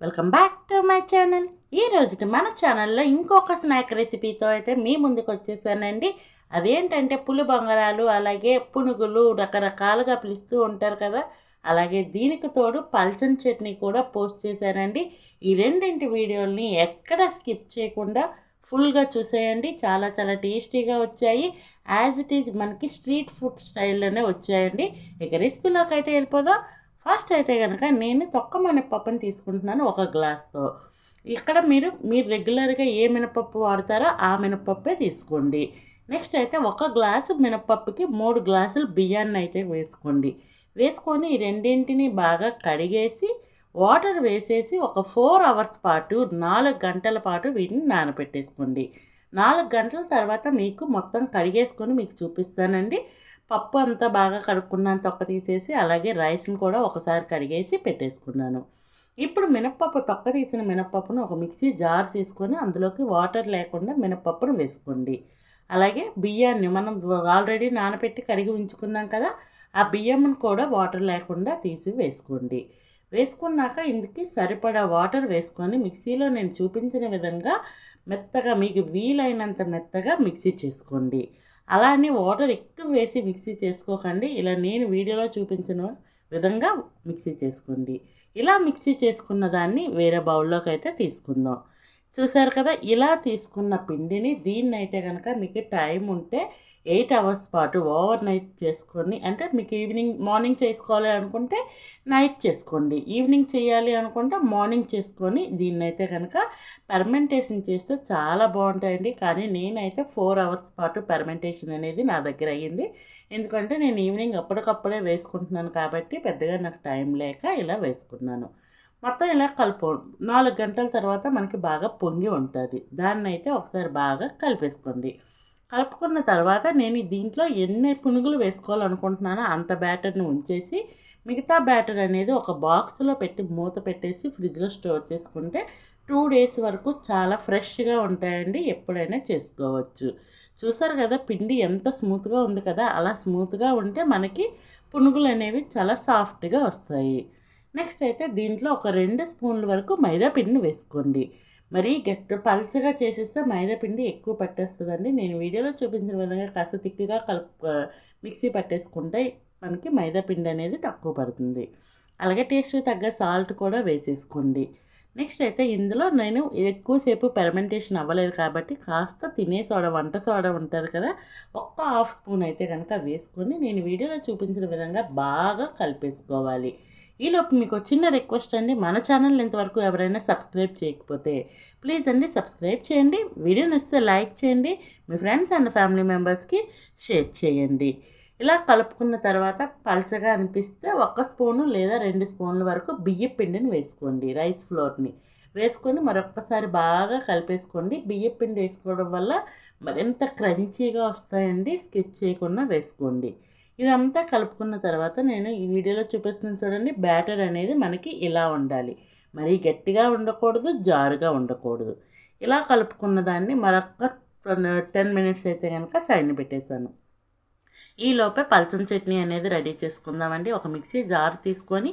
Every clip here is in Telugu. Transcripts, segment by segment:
Welcome back to my channel ఈ రోజుకి మన ఛానల్లో ఇంకొక స్నాక్ రెసిపీతో అయితే మీ ముందుకు వచ్చేసానండి. అదేంటంటే పులి బంగారాలు అలాగే పునుగులు రకరకాలుగా పిలుస్తూ ఉంటారు కదా. అలాగే దీనికి తోడు పల్చన్ చట్నీ కూడా పోస్ట్ చేశానండి. ఈ రెండింటి వీడియోల్ని ఎక్కడ స్కిప్ చేయకుండా ఫుల్గా చూసేయండి. చాలా చాలా టేస్టీగా వచ్చాయి. యాజ్ ఇట్ ఈజ్ మనకి స్ట్రీట్ ఫుడ్ స్టైల్లోనే వచ్చాయండి. ఇక రెసిపీలోకి అయితే వెళ్ళిపోదాం. ఫస్ట్ అయితే కనుక నేను తొక్క మినపప్పుని తీసుకుంటున్నాను ఒక గ్లాస్తో. ఇక్కడ మీరు మీరు రెగ్యులర్గా ఏ మినపప్పు వాడతారో ఆ మినపప్పే తీసుకోండి. నెక్స్ట్ అయితే ఒక గ్లాసు మినపప్పుకి మూడు గ్లాసులు బియ్యాన్ని అయితే వేసుకోండి. వేసుకొని ఈ రెండింటిని బాగా కడిగేసి వాటర్ వేసేసి ఒక ఫోర్ అవర్స్ పాటు నాలుగు గంటల పాటు వీటిని నానబెట్టేసుకోండి నాలుగు గంటల తర్వాత మీకు మొత్తం కడిగేసుకొని మీకు చూపిస్తానండి. పప్పు అంతా బాగా కడుక్కున్నాను తొక్క తీసేసి అలాగే రైస్ని కూడా ఒకసారి కడిగేసి పెట్టేసుకున్నాను. ఇప్పుడు మినప్పప్పు తొక్క తీసిన మినప్పప్పును ఒక మిక్సీ జార్ తీసుకొని అందులోకి వాటర్ లేకుండా మినప్పప్పును వేసుకోండి. అలాగే బియ్యాన్ని మనం ఆల్రెడీ నానబెట్టి కడిగి ఉంచుకున్నాం కదా ఆ బియ్యంను కూడా వాటర్ లేకుండా తీసి వేసుకోండి. వేసుకున్నాక ఇందుకి సరిపడా వాటర్ వేసుకొని మిక్సీలో నేను చూపించిన విధంగా మెత్తగా మీకు వీలైనంత మెత్తగా మిక్సీ చేసుకోండి. అలానే వాటర్ ఎక్కువ వేసి మిక్సీ చేసుకోకండి. ఇలా నేను వీడియోలో చూపించిన విధంగా మిక్సీ చేసుకోండి. ఇలా మిక్సీ చేసుకున్న దాన్ని వేరే బౌల్లోకి అయితే తీసుకుందాం. చూసారు కదా ఇలా తీసుకున్న పిండిని దీన్ని అయితే కనుక మీకు టైం ఉంటే ఎయిట్ అవర్స్ పాటు ఓవర్ నైట్ చేసుకొని అంటే మీకు ఈవినింగ్ మార్నింగ్ చేసుకోవాలి అనుకుంటే నైట్ చేసుకోండి. ఈవినింగ్ చేయాలి అనుకుంటే మార్నింగ్ చేసుకొని దీన్ని అయితే కనుక పర్మెంటేషన్ చేస్తే చాలా బాగుంటాయండి. కానీ నేనైతే ఫోర్ అవర్స్ పాటు పర్మెంటేషన్ అనేది నా దగ్గర అయ్యింది. ఎందుకంటే నేను ఈవినింగ్ అప్పటికప్పుడే వేసుకుంటున్నాను కాబట్టి పెద్దగా నాకు టైం లేక ఇలా వేసుకున్నాను. మొత్తం ఇలా కలుపు నాలుగు గంటల తర్వాత మనకి బాగా పొంగి ఉంటుంది. దాన్ని అయితే ఒకసారి బాగా కలిపేసుకోండి. కలుపుకున్న తర్వాత నేను దీంట్లో ఎన్ని పునుగులు వేసుకోవాలనుకుంటున్నానో అంత బ్యాటర్ని ఉంచేసి మిగతా బ్యాటర్ అనేది ఒక బాక్స్లో పెట్టి మూత పెట్టేసి ఫ్రిడ్జ్లో స్టోర్ చేసుకుంటే టూ డేస్ వరకు చాలా ఫ్రెష్గా ఉంటాయండి. ఎప్పుడైనా చేసుకోవచ్చు. చూసారు కదా పిండి ఎంత స్మూత్గా ఉంది కదా అలా స్మూత్గా ఉంటే మనకి పునుగులు అనేవి చాలా సాఫ్ట్గా వస్తాయి. నెక్స్ట్ అయితే దీంట్లో ఒక రెండు స్పూన్ల వరకు మైదా పిండిని వేసుకోండి. మరి గట్టి పల్చగా చేసేస్తే మైదా పిండి ఎక్కువ పట్టేస్తుందండి. నేను వీడియోలో చూపించిన విధంగా కాస్త తిక్కిగా కలుపు మిక్సీ పట్టేసుకుంటే మనకి మైదా పిండి అనేది తక్కువ పడుతుంది. అలాగే టేస్ట్ తగ్గ సాల్ట్ కూడా వేసేసుకోండి. నెక్స్ట్ అయితే ఇందులో నేను ఎక్కువసేపు పెర్మెంటేషన్ అవ్వలేదు కాబట్టి కాస్త తినే సోడా వంట సోడా ఉంటుంది కదా ఒక్క హాఫ్ స్పూన్ అయితే కనుక వేసుకొని నేను వీడియోలో చూపించిన విధంగా బాగా కలిపేసుకోవాలి. ఈలోపు మీకు చిన్న రిక్వెస్ట్ అండి. మన ఛానల్ ఇంతవరకు ఎవరైనా సబ్స్క్రైబ్ చేయకపోతే ప్లీజ్ అండి సబ్స్క్రైబ్ చేయండి. వీడియో నచ్చితే లైక్ చేయండి. మీ ఫ్రెండ్స్ అండ్ ఫ్యామిలీ మెంబర్స్కి షేర్ చేయండి. ఇలా కలుపుకున్న తర్వాత పల్చగా అనిపిస్తే ఒక స్పూను లేదా రెండు స్పూన్ల వరకు బియ్య పిండిని వేసుకోండి. రైస్ ఫ్లోర్ని వేసుకొని మరొక్కసారి బాగా కలిపేసుకోండి. బియ్య పిండి వేసుకోవడం వల్ల మరింత క్రంచీగా వస్తాయండి. స్కిప్ చేయకుండా వేసుకోండి. ఇదంతా కలుపుకున్న తర్వాత నేను ఈ వీడియోలో చూపిస్తున్నాను చూడండి బ్యాటర్ అనేది మనకి ఇలా ఉండాలి. మరీ గట్టిగా ఉండకూడదు జారుగా ఉండకూడదు. ఇలా కలుపుకున్న దాన్ని మరొక టెన్ మినిట్స్ అయితే కనుక సైడ్ని పెట్టేశాను. ఈ లోపే చట్నీ అనేది రెడీ చేసుకుందామండి. ఒక మిక్సీ జార్ తీసుకొని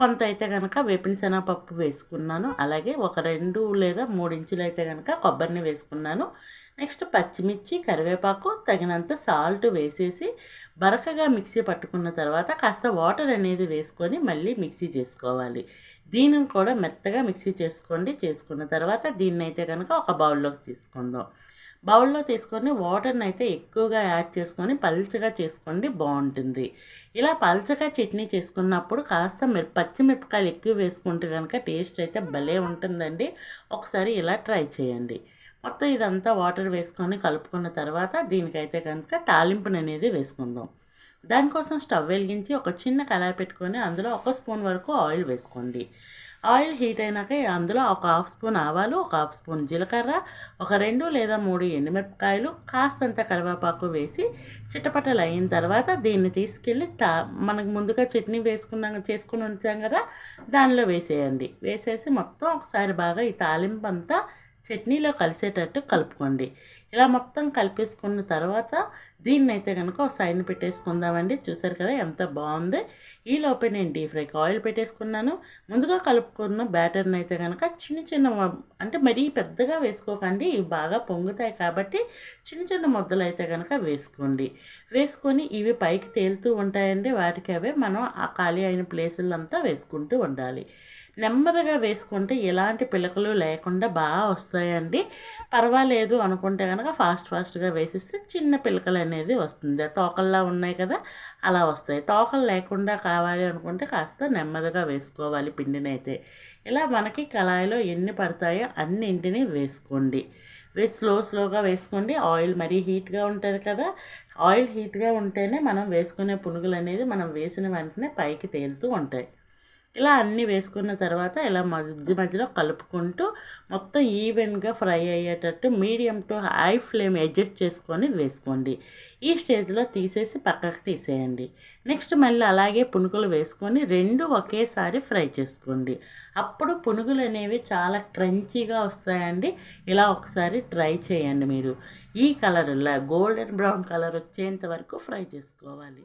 కొంత అయితే కనుక వేపిన శనగపప్పు వేసుకున్నాను. అలాగే ఒక రెండు లేదా మూడు ఇంచులు అయితే కనుక కొబ్బరిని వేసుకున్నాను. నెక్స్ట్ పచ్చిమిర్చి కరివేపాకు తగినంత సాల్ట్ వేసేసి బరకగా మిక్సీ పట్టుకున్న తర్వాత కాస్త వాటర్ అనేది వేసుకొని మళ్ళీ మిక్సీ చేసుకోవాలి. దీనిని కూడా మెత్తగా మిక్సీ చేసుకోండి. చేసుకున్న తర్వాత దీన్ని అయితే కనుక ఒక బౌల్లోకి తీసుకుందాం. బౌల్లో తీసుకొని వాటర్ని అయితే ఎక్కువగా యాడ్ చేసుకొని పల్చగా చేసుకోండి. బాగుంటుంది. ఇలా పల్చగా చట్నీ చేసుకున్నప్పుడు కాస్త మీరు పచ్చిమిరపకాయలు ఎక్కువ వేసుకుంటే కనుక టేస్ట్ అయితే భలే ఉంటుందండి. ఒకసారి ఇలా ట్రై చేయండి. మొత్తం ఇదంతా వాటర్ వేసుకొని కలుపుకున్న తర్వాత దీనికైతే కనుక తాలింపుని అనేది వేసుకుందాం. దానికోసం స్టవ్ వెలిగించి ఒక చిన్న కళాయి పెట్టుకొని అందులో ఒక స్పూన్ వరకు ఆయిల్ వేసుకోండి. ఆయిల్ హీట్ అయినాక అందులో ఒక హాఫ్ స్పూన్ ఆవాలు ఒక హాఫ్ స్పూన్ జీలకర్ర ఒక రెండు లేదా మూడు ఎండుమిరపకాయలు కాస్తంత కరివేపాకు వేసి చిట్టపట్టలు అయిన తర్వాత దీన్ని తీసుకెళ్ళి తా మనకు ముందుగా చట్నీ వేసుకున్నాం చేసుకుని ఉంచాం కదా దానిలో వేసేయండి. వేసేసి మొత్తం ఒకసారి బాగా ఈ తాలింపు అంతా చట్నీలో కలిసేటట్టు కలుపుకోండి. ఇలా మొత్తం కలిపేసుకున్న తర్వాత దీన్ని అయితే కనుక ఒక సైడ్ పెట్టేసుకుందామండి. చూసారు కదా ఎంత బాగుంది. ఈ లోపే నేను డీప్ ఫ్రైకి ఆయిల్ పెట్టేసుకున్నాను. ముందుగా కలుపుకున్న బ్యాటర్ని అయితే కనుక చిన్న చిన్న అంటే మరీ పెద్దగా వేసుకోకండి. ఇవి బాగా పొంగుతాయి కాబట్టి చిన్న చిన్న ముద్దలు అయితే కనుక వేసుకోండి. వేసుకొని ఇవి పైకి తేలుతూ ఉంటాయండి. వాటికి అవే మనం ఆ ఖాళీ అయిన ప్లేసులంతా వేసుకుంటూ ఉండాలి. నెమ్మదిగా వేసుకుంటే ఎలాంటి పిలకలు లేకుండా బాగా వస్తాయండి. పర్వాలేదు అనుకుంటే కనుక ఫాస్ట్ ఫాస్ట్గా వేసిస్తే చిన్న పిలకలు అనేది వస్తుంది. తోకల్లా ఉన్నాయి కదా అలా వస్తాయి. తోకలు లేకుండా కావాలి అనుకుంటే కాస్త నెమ్మదిగా వేసుకోవాలి పిండిని అయితే. ఇలా మనకి కళాయిలో ఎన్ని పడతాయో అన్నింటినీ వేసుకోండి. వేసి స్లో స్లోగా వేసుకోండి. ఆయిల్ మరీ హీట్గా ఉంటుంది కదా ఆయిల్ హీట్గా ఉంటేనే మనం వేసుకునే పునుగులు అనేది మనం వేసిన వెంటనే పైకి తేలుతూ ఉంటాయి. ఇలా అన్నీ వేసుకున్న తర్వాత ఇలా మధ్య మధ్యలో కలుపుకుంటూ మొత్తం ఈవెన్గా ఫ్రై అయ్యేటట్టు medium to high flame adjust చేసుకొని వేసుకోండి. ఈ స్టేజ్లో తీసేసి పక్కకు తీసేయండి. నెక్స్ట్ మళ్ళీ అలాగే పునుగులు వేసుకొని రెండు ఒకేసారి ఫ్రై చేసుకోండి. అప్పుడు పునుగులు అనేవి చాలా క్రంచీగా వస్తాయండి. ఇలా ఒకసారి ట్రై చేయండి మీరు. ఈ కలర్ గోల్డెన్ బ్రౌన్ కలర్ వచ్చేంత వరకు ఫ్రై చేసుకోవాలి.